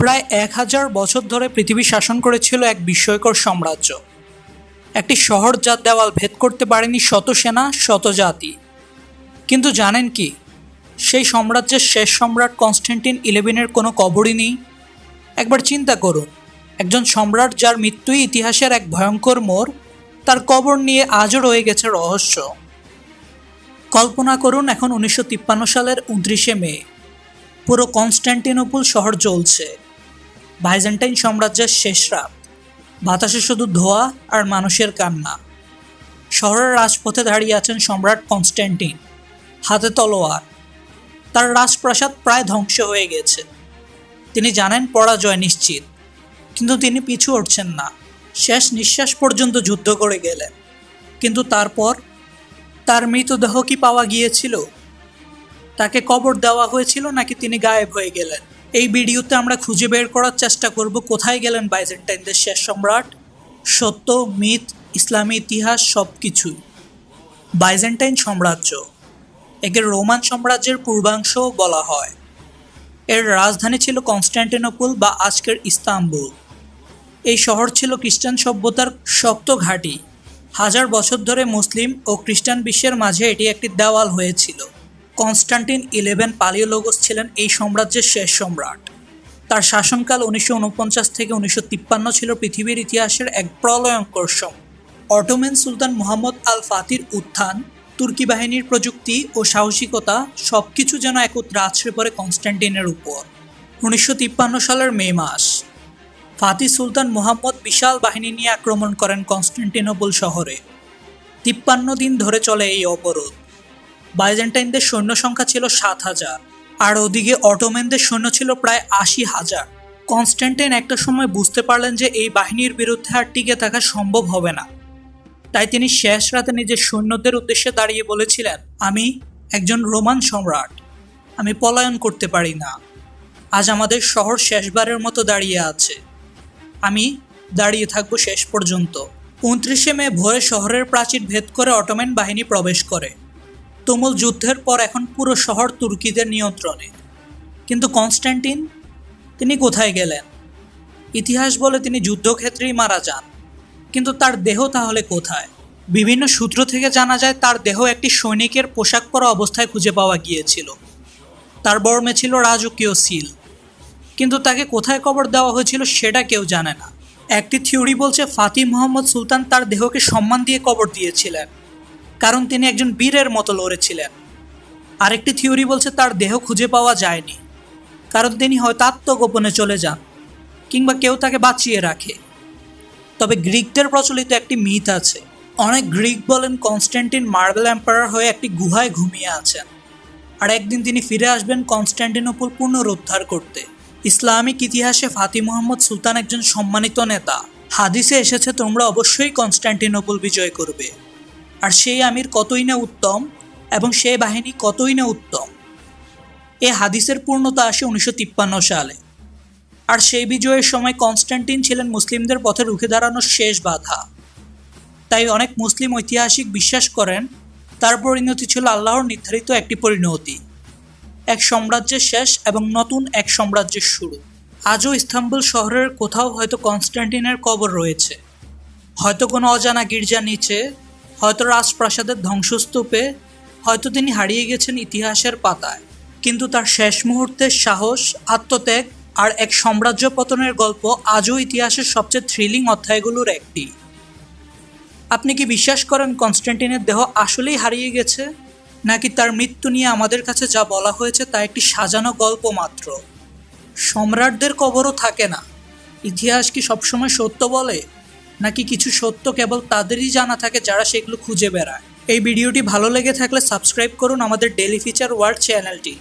প্রায় এক হাজার বছর ধরে পৃথিবী শাসন করেছিল এক বিস্ময়কর সাম্রাজ্য। একটি শহর যার দেওয়াল ভেদ করতে পারেনি শত সেনা, শত জাতি। কিন্তু জানেন কি, সেই সাম্রাজ্যের শেষ সম্রাট কনস্ট্যান্টিন ইলেভেনের কোনো কবরই নেই। একবার চিন্তা করুন, একজন সম্রাট যার মৃত্যুই ইতিহাসের এক ভয়ঙ্কর মোড়, তার কবর নিয়ে আজও রয়ে গেছে রহস্য। কল্পনা করুন এখন উনিশশো তিপ্পান্ন সালের উনত্রিশে মে, পুরো কনস্ট্যান্টিনোপল শহর জ্বলছে। বাইজেন্টাইন সাম্রাজ্যের শেষ রাত। বাতাসে শুধু ধোয়া আর মানুষের কান্না। শহরের রাজপথে দাঁড়িয়ে আছেন সম্রাট কনস্ট্যান্টিন, হাতে তলোয়ার। তার রাজপ্রাসাদ প্রায় ধ্বংস হয়ে গেছে। তিনি জানেন পরাজয় নিশ্চিত, কিন্তু তিনি পিছু উঠছেন না। শেষ নিঃশ্বাস পর্যন্ত যুদ্ধ করে গেলেন। কিন্তু তারপর তার মৃতদেহ কি পাওয়া গিয়েছিল? তাকে কবর দেওয়া হয়েছিল নাকি তিনি গায়েব হয়ে গেলেন? এই ভিডিওতে আমরা খুঁজে বের করার চেষ্টা করব কোথায় গেলেন বাইজেন্টাইনদের শেষ সম্রাট, সত্য, মিথ, ইসলামী ইতিহাস সব কিছুই বাইজেন্টাইন সাম্রাজ্য, একে রোমান সাম্রাজ্যের পূর্বাংশও বলা হয়। এর রাজধানী ছিল কনস্ট্যান্টিনোপল বা আজকের ইস্তাম্বুল। এই শহর ছিল খ্রিস্টান সভ্যতার শক্ত ঘাঁটি। হাজার বছর ধরে মুসলিম ও খ্রিস্টান বিশ্বের মাঝে এটি একটি দেওয়াল হয়েছিল। কনস্টান্টিন ইলেভেন পালিওলোগস ছিলেন এই সাম্রাজ্যের শেষ সম্রাট। তার শাসনকাল উনিশশো উনপঞ্চাশ থেকে উনিশশো তিপ্পান্ন ছিল পৃথিবীর ইতিহাসের এক প্রলয়ঙ্কর সময় অটোমেন সুলতান মোহাম্মদ আল ফাতির উত্থান, তুর্কি বাহিনীর প্রযুক্তি ও সাহসিকতা সব কিছু যেন একত্রে আছড়ে পড়ে কনস্ট্যান্টিনের উপর। উনিশশো তিপ্পান্ন সালের মে মাস, ফাতি সুলতান মোহাম্মদ বিশাল বাহিনী নিয়ে আক্রমণ করেন কনস্ট্যান্টিনোপল শহরে। তিপ্পান্ন দিন ধরে চলে এই অবরোধ। বাইজেন্টাইনদের সৈন্য সংখ্যা ছিল সাত হাজার, আর ওদিকে অটোমেনদের সৈন্য ছিল প্রায় আশি হাজার। কনস্ট্যান্টাইন একটা সময় বুঝতে পারলেন যে এই বাহিনীর বিরুদ্ধে আর টিকে থাকা সম্ভব হবে না। তাই তিনি শেষ রাতে নিজের সৈন্যদের উদ্দেশ্যে দাঁড়িয়ে বলেছিলেন, আমি একজন রোমান সম্রাট, আমি পলায়ন করতে পারি না। আজ আমাদের শহর শেষবারের মতো দাঁড়িয়ে আছে। আমি দাঁড়িয়ে থাকব শেষ পর্যন্ত। উনত্রিশে মে ভোরে শহরের প্রাচীর ভেদ করে অটোমেন বাহিনী প্রবেশ করে। তুমুল যুদ্ধের পর এখন পুরো শহর তুর্কিদের নিয়ন্ত্রণে। কিন্তু কনস্ট্যান্টিন তিনি কোথায় গেলেন? ইতিহাস বলে তিনি যুদ্ধক্ষেত্রেই মারা যান। কিন্তু তার দেহ তাহলে কোথায়? বিভিন্ন সূত্র থেকে জানা যায়, তার দেহ একটি সৈনিকের পোশাক পরা অবস্থায় খুঁজে পাওয়া গিয়েছিল। তার বর্মে ছিল রাজকীয় সিল। কিন্তু তাকে কোথায় কবর দেওয়া হয়েছিল সেটা কেউ জানে না। একটি থিওরি বলছে ফাতি মোহাম্মদ সুলতান তার দেহকে সম্মান দিয়ে কবর দিয়েছিলেন। কারণ তিনি একজন বীরের মতো লড়েছিলেন। আরেকটি থিওরি বলছে তার দেহ খুঁজে পাওয়া যায়নি, কারণ তিনি হয়তো আত্মগোপনে চলে যান কিংবা কেউ তাকে বাঁচিয়ে রাখে। তবে গ্রিকদের প্রচলিত একটি মিথ আছে, অনেক গ্রিক বলেন কনস্ট্যান্টিন মার্বেল এম্পায়ার হয়ে একটি গুহায় ঘুমিয়ে আছেন। আর একদিন তিনি ফিরে আসবেন কনস্ট্যান্টিনোপল পুনরুদ্ধার করতে। ইসলামিক ইতিহাসে ফাতি মোহাম্মদ সুলতান একজন সম্মানিত নেতা। হাদিসে এসেছে, তোমরা অবশ্যই কনস্ট্যান্টিনোপল বিজয় করবে। আর সেই আমির কতই না উত্তম এবং সেই বাহিনী কতই না উত্তম। এ হাদিসের পূর্ণতা আসে উনিশশো তিপ্পান্ন সালে। আর সেই বিজয়ের সময় কনস্ট্যান্টিন ছিলেন মুসলিমদের পথে রুখে দাঁড়ানোর শেষ বাধা। তাই অনেক মুসলিম ঐতিহাসিক বিশ্বাস করেন তার পরিণতি ছিল আল্লাহর নির্ধারিত একটি পরিণতি। এক সাম্রাজ্যের শেষ এবং নতুন এক সাম্রাজ্যের শুরু। আজও ইস্তাম্বুল শহরের কোথাও হয়তো কনস্ট্যান্টিনের কবর রয়েছে। হয়তো কোনো অজানা গির্জার নিচে হয়তো রাজপ্রাসাদের ধ্বংসস্তূপে হয়তো তিনি হারিয়ে গেছেন ইতিহাসের পাতায়। কিন্তু তার শেষ মুহূর্তের সাহস, আত্মত্যাগ আর এক সাম্রাজ্য পতনের গল্প আজও ইতিহাসের সবচেয়ে থ্রিলিং অধ্যায়গুলোর একটি। আপনি কি বিশ্বাস করেন কনস্ট্যান্টিনের দেহ আসলেই হারিয়ে গেছে? নাকি তার মৃত্যু নিয়ে আমাদের কাছে যা বলা হয়েছে তা একটি সাজানো গল্প মাত্র? সম্রাটদের কবরও থাকে না। ইতিহাস কি সবসময় সত্য বলে? নাকি কিছু সত্য কেবল তাদেরই জানা থাকে যারা সেগুলো খুঁজে বেড়ায়? এই ভিডিওটি ভালো লেগে থাকলে সাবস্ক্রাইব করুন আমাদের ডেলি ফিচার ওয়ার্ল্ড চ্যানেলটি